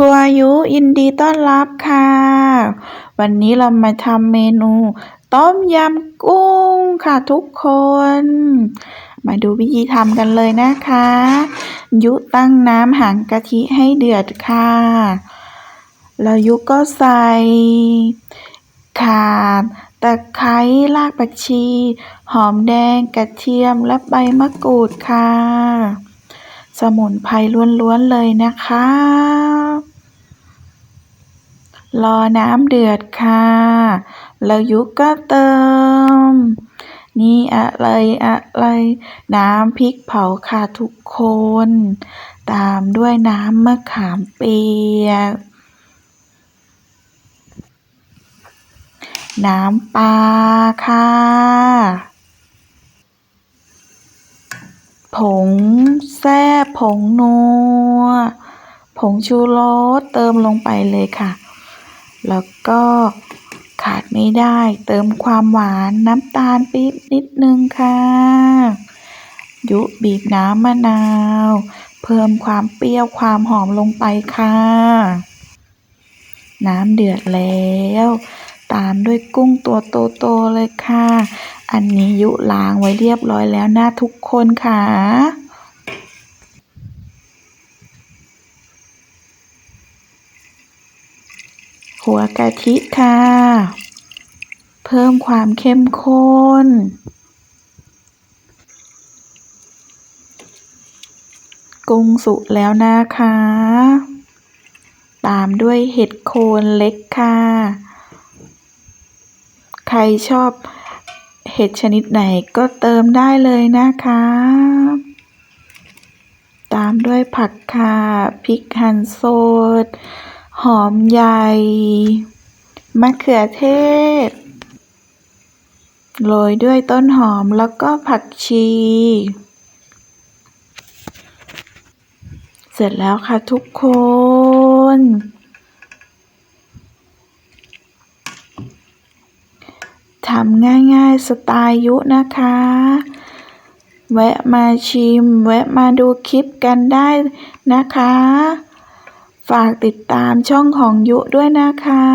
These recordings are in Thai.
ครัวยุยินดีต้อนรับค่ะ วันนี้เรามาทำเมนู ต้มยำกุ้งค่ะทุกคน มาดูวิธีทำกันเลยนะคะ ยุตั้งน้ำหางกะทิให้เดือดค่ะ แล้วยุก็ใส่ข่าตะไคร้รากผักชี หอมแดงกระเทียมและใบมะกรูดค่ะ สมุนไพรล้วนๆเลยนะคะ รอน้ำเดือดค่ะ แล้วยุก็เติม นี่อะไรอะไร น้ำพริกเผาค่ะทุกคน ตามด้วยน้ำมะขามเปียก น้ำปลาค่ะผงแซ่บผงนัว ผงชูรสเติมลงไปเลยค่ะ แล้วก็ขาดไม่ได้เติมความหวานน้ำตาลปี๊บนิดนึงค่ะ ยุบีบน้ำมะนาว เพิ่มความเปรี้ยวความหอมลงไปค่ะ น้ำเดือดแล้ว ตามด้วยกุ้งตัวโตๆเลยค่ะ อันนี้ยุล้างไว้เรียบร้อยแล้วนะทุกคนค่ะ หัวกะทิค่ะ เพิ่มความเข้มข้น กุ้งสุกแล้วนะคะ ตามด้วยเห็ดโคนเล็กค่ะ ใครชอบเห็ดชนิดไหนก็เติมได้เลยนะคะ ตามด้วยผักค่ะพริกหั่นสด หอมใหญ่ มะเขือเทศ โรยด้วยต้นหอมแล้วก็ผักชี เสร็จแล้วค่ะทุกคน ทำง่ายๆสไตล์ยุนะคะ แวะมาชิม แวะมาดูคลิปกันได้นะคะ ฝากติดตามช่องของยุด้วยนะคะ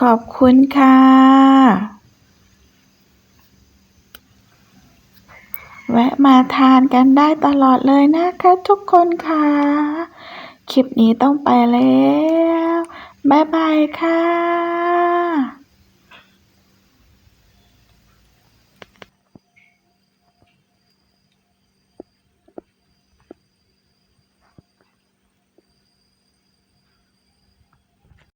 ขอบคุณค่ะ แวะมาทานกันได้ตลอดเลยนะคะทุกคนค่ะ คลิปนี้ต้องไปแล้ว บ๊ายบายค่ะ